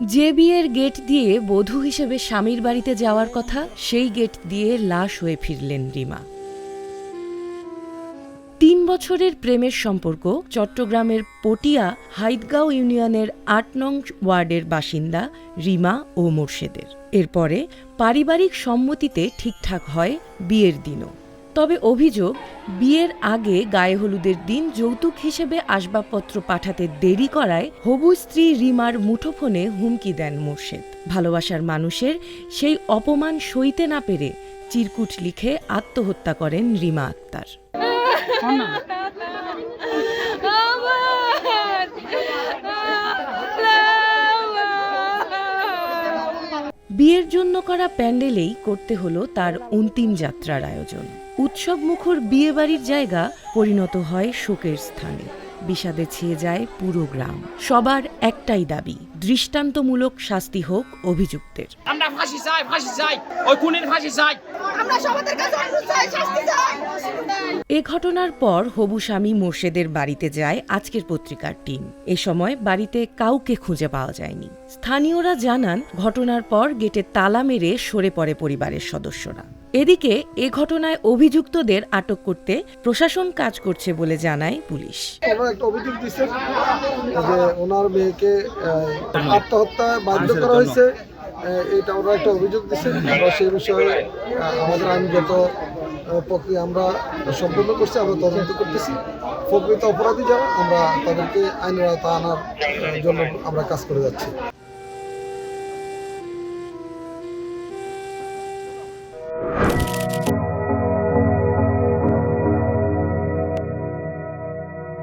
যে বিয়ের গেট দিয়ে বধূ হিসেবে স্বামীর বাড়িতে যাওয়ার কথা সেই গেট দিয়ে লাশ হয়ে ফিরলেন রিমা। তিন বছরের প্রেমের সম্পর্ক চট্টগ্রামের পটিয়া হাইদগাঁও ইউনিয়নের আট নং ওয়ার্ডের বাসিন্দা রিমা ও মোর্শেদের। এরপরে পারিবারিক সম্মতিতে ঠিকঠাক হয় বিয়ের দিনও। তবে অভিযোগ, বিয়ের আগে গায়ে হলুদের দিন যৌতুক হিসেবে আসবাবপত্র পাঠাতে দেরি করায় হবু স্ত্রী রিমার মুঠোফোনে হুমকি দেন মোর্শেদ। ভালোবাসার মানুষের সেই অপমান সইতে না পেরে চিরকুট লিখে আত্মহত্যা করেন রিমা আক্তার। বিয়ের জন্য করা প্যান্ডেলেই করতে হলো তার অন্তিম যাত্রার আয়োজন। উৎসব মুখর বিয়ে বাড়ির জায়গা পরিণত হয় শোকের স্থানে। বিষাদে ছেয়ে যায় পুরো গ্রাম। সবার একটাই দাবি দৃষ্টান্তমূলক শাস্তি হোক অভিযুক্তের। আমরা ফাঁসি চাই ফাঁসি চাই ওই খুনের ফাঁসি চাই। আমরা সমাজের কাছে চাই শাস্তি চাই। এ ঘটনার পর হবু স্বামী মোর্শেদের বাড়িতে যায় আজকের পত্রিকার টিম। এ সময় বাড়িতে কাউকে খুঁজে পাওয়া যায়নি। স্থানীয়রা জানান ঘটনার পর গেটে তালা মেরে সরে পড়ে পরিবারের সদস্যরা। এদিকে এ ঘটনায় অভিযুক্তদের আটক করতে প্রশাসন কাজ করছে বলে জানায় পুলিশ। একটা অভিযোগ দিচ্ছেন যে ওনার মেয়েকে আহ, আত্মহত্যায় বাধ্য করা হয়েছে। এটা ওরা একটা অভিযোগ আমরা সেই বিষয়ে আমাদের আইনগত প্রক্রিয়া আমরা সম্পূর্ণ করছি আমরা তদন্ত করতেছি। প্রকৃত অপরাধী যারা আমরা তাদেরকে আইনের আওতা আনার জন্য আমরা কাজ করে যাচ্ছি।